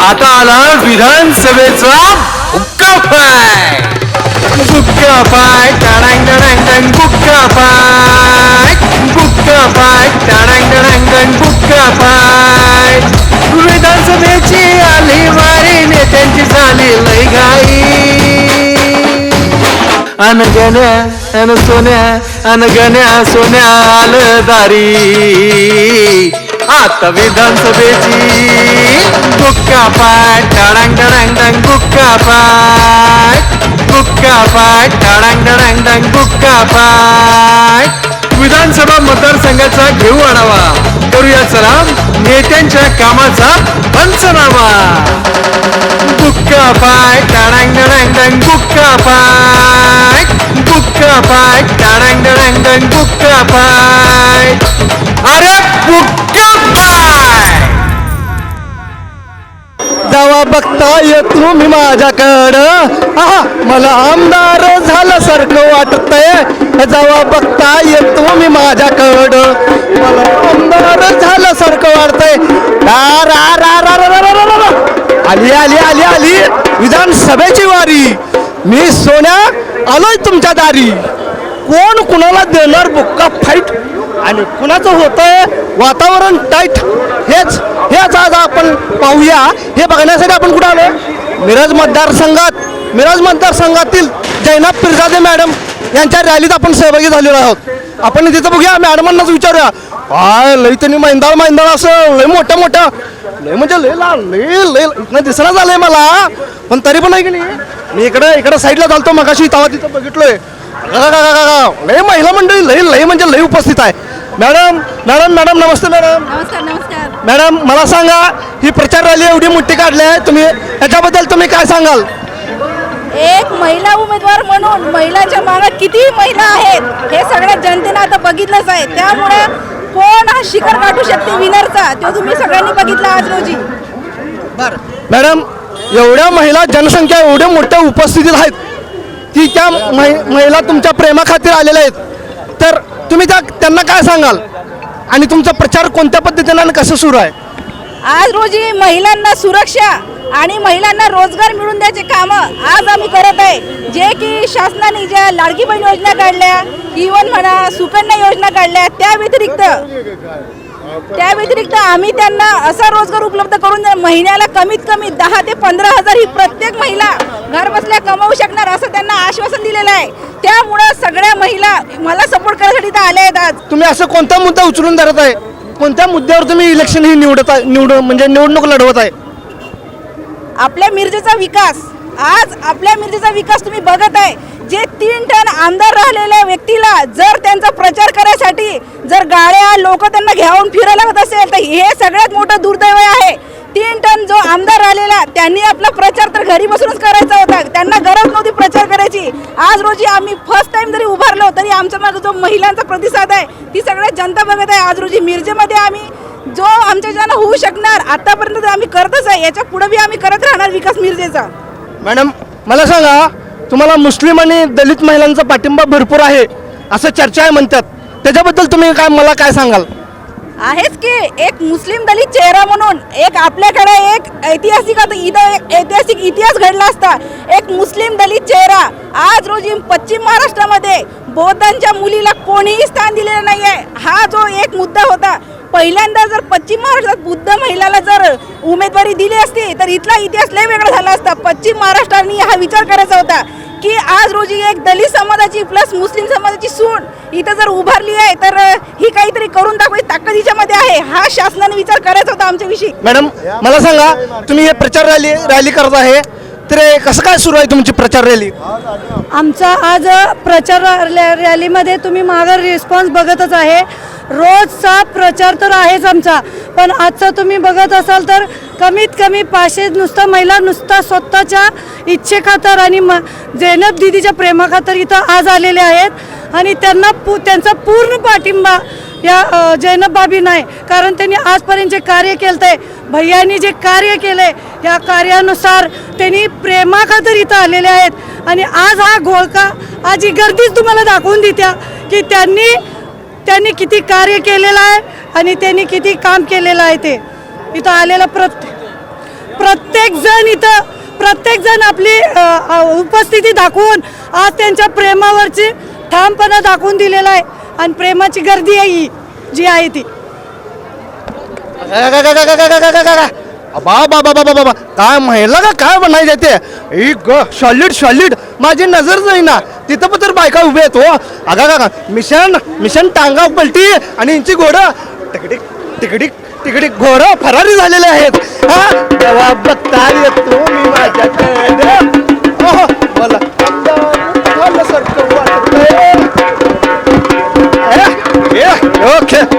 आता आला विधानसभेचा हुक्का पाय. गुक्का पाय टाडांग डडांग डंग गुक्का पाय. गुक्का पाय टाडांग डडांग डंग गुक्का पाय. विधानसभेची आली वारी नेत्यांची झाली लय घाई. अन गण्या अन सोन्या अन गण्या सोन्या आलं दारी. आता विधानसभेची गुक्का पाय टाळांग डणांग डंग गुक्का पाय गुक्का पाय टाळांग डणांग डंग गुक्का पाय विधानसभा मतदारसंघाचा घेऊ आढावा. करूया चला नेत्यांच्या कामाचा पंचनामा. गुक्का पाय टाळांग डणांग डंग गुक्का पाय पाय डांग बुक्क पाय. अरे बुक्क पाय. दवा बघता येतो मी माझ्याकडं. आहा मला आमदार झालं सारखं वाटतंय. जवा बघता येतो मी माझ्याकडं. मला आमदार झालं सारखं वाटतंय. आली आली आली आली. विधानसभेची वारी. मी सोन्या आलोय तुमच्या दारी. कोण कुणाला देणार बुक्का फाईट आणि कुणाचं होतंय? वातावरण टाईट हेच हेच आज आपण पाहूया. हे बघण्यासाठी आपण कुठं आलो मिरज मतदारसंघात. मिरज मतदारसंघातील जैनाब पिरजादे मॅडम यांच्या रॅलीत आपण सहभागी झालेलो आहोत. आपण तिथं बघूया. मॅडमांनाच विचारूया. काय लय त्यांनी मैंदाळ मैंदाळ असं लय मोठं मोठं. लय म्हणजे लय ला लय लय इथनं दिसणं झालंय मला. पण तरी पण आहे की नाही? मी इकडे इकडे साईडला चालतो मगाशी तेव्हा तिथं बघितलोय. लय महिला मंडळी लय लय म्हणजे लय उपस्थित आहे. मॅडम मॅडम मॅडम नमस्ते मॅडम. नमस्कार नमस्कार. मॅडम मला सांगा ही प्रचार रॅली एवढी मोठी काढली आहे तुम्ही याच्याबद्दल तुम्ही काय सांगाल? एक महिला उमेदवार म्हणून महिलांच्या मागे किती महिला आहेत हे सगळ्या जनतेनं आता बघितलंच आहे. त्यामुळे कोण हा शिखर गाठू शकते विनरचा तो तुम्ही सगळ्यांनी बघितला आज रोजी. मॅडम एवढ्या महिला जनसंख्या एवढ्या मोठ्या उपस्थितीत आहेत की त्या महि- महिला तुमच्या प्रेमाखातीर आलेल्या आहेत. तर तुम्ही त्या त्यांना काय सांगाल? आणि तुमचा प्रचार कोणत्या पद्धतीनं आणि कसं सुरू आहे? आज रोजी महिलांना सुरक्षा आणि महिलांना रोजगार मिळून द्यायचे कामं आज आम्ही करत आहे. जे की शासनाने ज्या लाडकी बहीण योजना काढल्या e इवन म्हणा सुकन्या योजना काढल्या त्या व्यतिरिक्त त्या व्यतिरिक्त आम्ही त्यांना असा रोजगार उपलब्ध करून महिन्याला कमीत कमी दहा ते पंधरा हजार ही प्रत्येक महिला घर बसल्या कमावू शकणार असं त्यांना आश्वासन दिलेलं आहे. त्यामुळं सगळ्या महिला मला सपोर्ट करण्यासाठी तर आल्या आहेत आज. तुम्ही असं कोणता मुद्दा उचलून धरत आहे? कोणत्या मुद्द्यावर तुम्ही इलेक्शन ही निवडत आहे निवड म्हणजे निवडणूक लढवत आहे? आपल्या मिरजेचा विकास आज आपल्या मिरजेचा विकास तुम्ही बघत आहे जे तीन टन आमदार राहिलेल्या व्यक्तीला जर त्यांचा प्रचार करायसाठी जर गाड्या लोक त्यांना घेऊन फिरायला होत असेल तर हे सगळ्यात मोठं दुर्दैव आहे. तीन टन जो आमदार राहिलेला त्यांनी आपला प्रचार तर घरी बसूनच करायचा होता. त्यांना गरज नव्हती प्रचार करायची. आज रोजी आम्ही फर्स्ट टाइम जरी उभारलो तरी आमच्या मागे जो महिलांचा प्रतिसाद आहे ती सगळ्या जनता बघत आहे. आज रोजी मिरजेमध्ये आम्ही जो आमच्या ज्यानं होऊ शकणार आतापर्यंत तर आम्ही करतच आहे. याच्यापुढे बी आम्ही करत राहणार विकास मिरजेचा. मॅडम मला सांगा तुम्हाला मुस्लिम आणि दलित महिलांचा पाठिंबा भरपूर आहे असं चर्चा आहे म्हणतात. त्याच्याबद्दल तुम्ही काय मला काय सांगाल? आहेच की एक मुस्लिम दलित चेहरा म्हणून एक आपल्याकडे एक ऐतिहासिक इथं एक ऐतिहासिक इतिहास घडला असता एक मुस्लिम दलित चेहरा आज रोजी पश्चिम महाराष्ट्रामध्ये बौद्धांच्या मुलीला कोणीही स्थान दिलेलं नाही आहे हा जो एक मुद्दा होता पहिल्यांदा जर पश्चिम महाराष्ट्रात बुद्ध महिलाला जर उमेदवारी दिली असती तर इथला इतिहास लय वेगळा झाला असता. पश्चिम महाराष्ट्राने हा विचार करायचा होता. की आज रोजी एक दलित समाजाची प्लस मुस्लिम समाजाची सून इथं जर उभारली आहे तर ही काहीतरी करून दाखवायची ताकद हिच्यामध्ये आहे. हा शासनाने विचार करायचा होता आमच्याविषयी. मॅडम मला सांगा तुम्ही हे प्रचार रॅली रॅली करत आहे तर कसं काय सुरू आहे तुमची प्रचार रॅली? आमचा आज प्रचार रॅ- रॅलीमध्ये तुम्ही मागं रिस्पॉन्स बघतच आहे. रोजचा प्रचार तर आहेच आमचा. पण आजचा तुम्ही बघत असाल तर कमीत कमी पाचशे नुसतं महिला नुसता स्वतःच्या इच्छेखातर आणि म जैनब दिदीच्या प्रेमाखातर इथं आज आलेले आहेत. आणि त्यांना पू त्यांचा पूर्ण पाठिंबा या जैनब बाबी नाही. कारण त्यांनी आजपर्यंत जे कार्य केलं आहे भैयांनी जे कार्य केलं आहे या कार्यानुसार त्यांनी प्रेमाखातर इथं आलेले आहेत. आणि आज हा घोळका आज ही गर्दीच तुम्हाला दाखवून देत्या की त्यांनी त्यांनी किती कार्य केलेलं आहे. आणि त्यांनी किती काम केलेलं आहे ते. इथं आलेलं प्रत्येक प्रत्येक जण इथं प्रत्येक जण आपली उपस्थिती दाखवून आज त्यांच्या प्रेमावरची ठामपणा दाखवून दिलेला आहे. आणि प्रेमाची गर्दी आहे ही जी आहे ती. बाबा बा बाबा बाबा काय महिला का काय म्हणायचं ते ई ग सॉलिड सॉलिड माझी नजर जाईना तिथं पण तर बायका उभे आहेत हो. अगा का मिशन मिशन टांगा पलटी आणि यांची घोडं. तिकडिक तिकडिक तिकडिक घोडं फरारी झालेले आहेत. हा तेव्हा बघता येतो मी माझ्या